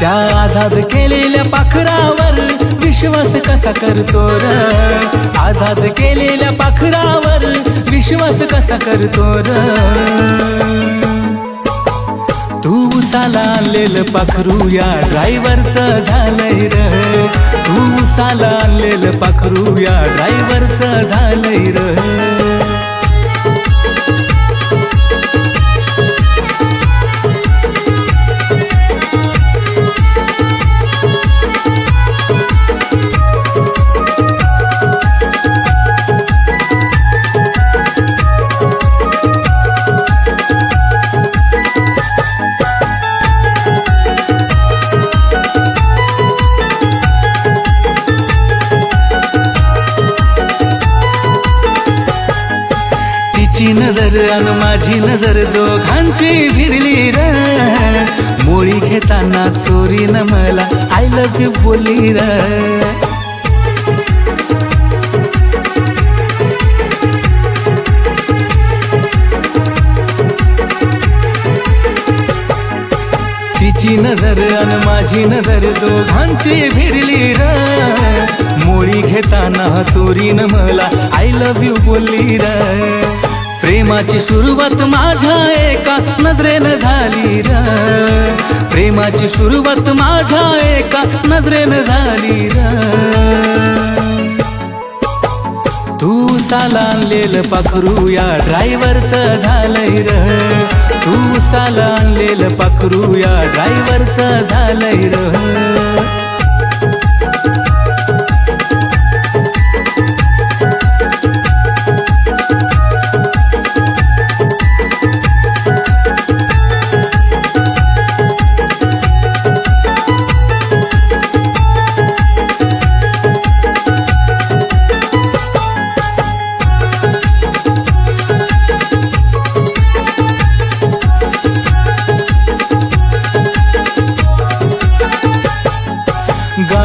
त्या आझाद केलेल्या पाखरावर विश्वास कसा करतो र? आझाद केलेल्या पाखरावर विश्वास कसा करतो र? तू उसाला आणलेलं पाखरू या ड्रायव्हरचं झालंय र. तू उसाला आणलेलं पाखरू या ड्रायव्हरचं झालंय र. तिची नजर आणि माझी नजर दोघांची भिडली र. मोळी घेताना चोरीनं मला आय लव्ह यू बोली र. तिची नजर आणि माझी नजर दोघांची भिडली र. मोळी घेताना चोरीनं मला आय लव्ह यू बोली र. प्रेमाची सुरुवात माझ्या एका नजरेनं झाली र. प्रेमाची सुरुवात माझ्या एका नजरेनं झाली र. तू साला आणलेलं पाखरू या ड्रायव्हरचं झालंय र. तू साला आणलेलं पाखरू या ड्रायव्हरचं झालंय र.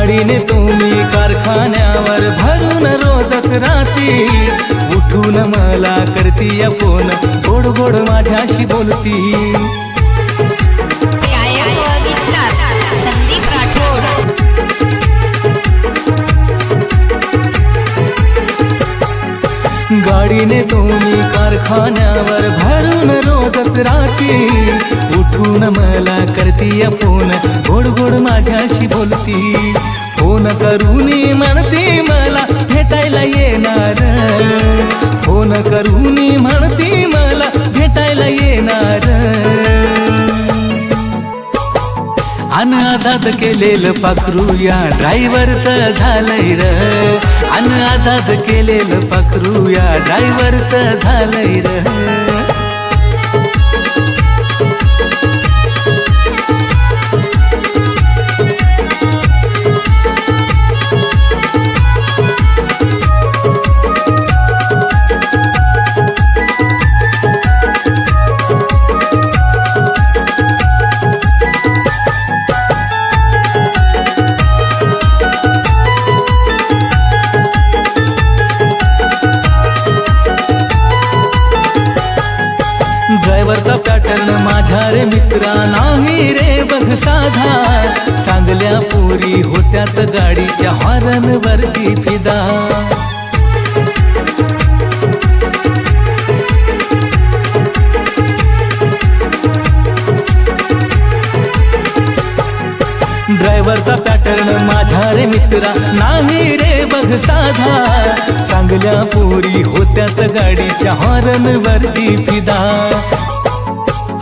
गाडीने तुम्ही कारखान्यावर भरून रोजच राहती. उठून मला करती या फोन गोड गोड माझ्याशी बोलती. संदीप राठोड गाडीने तुम्ही कारखान्यावर भरून रोजच राहती उठून मला करती फोन गोड गोड माझ्याशी बोलती फोन करून म्हणती मला भेटायला येणार. फोन करून म्हणती मला भेटायला येणार. अन आझाद केलेलं पाखरू या ड्रायव्हरचं झालंय र. अन आताच केलेलं पकरूया ड्रायव्हरचं झालंय र. ड्रायव्हरचा पॅटर्न माझ्या रे मित्रा नाही रे बघ साधा. चांगल्या पोरी होत्यात गाडीच्या हॉरन वरती फिदा. ड्रायव्हरचा पॅटर्न माझ्या रे मित्रा नाही रे बघ साधा. चांगल्या पोरी होत्यात गाडीच्या हॉरन वरती फिदा.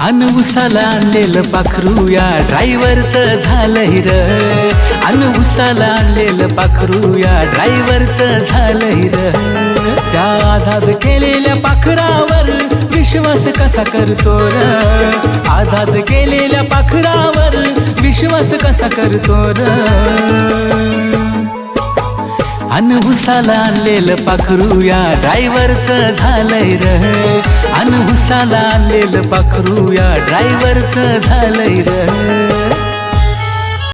अन उसाला आणलेलं पाखरू या ड्रायव्हरचं झालंय र. अन उसाला आणलेलं पाखरू या ड्रायव्हरचं झालंय र. त्या आझाद केलेल्या पाखरावर विश्वास कसा करतो र? आझाद केलेल्या पाखरावर विश्वास कसा करतो र? अन आणलेलं पाखरू या ड्रायव्हरचं झालंय र. अन आणलेलं पाखरू या ड्रायव्हरचं झालंय र.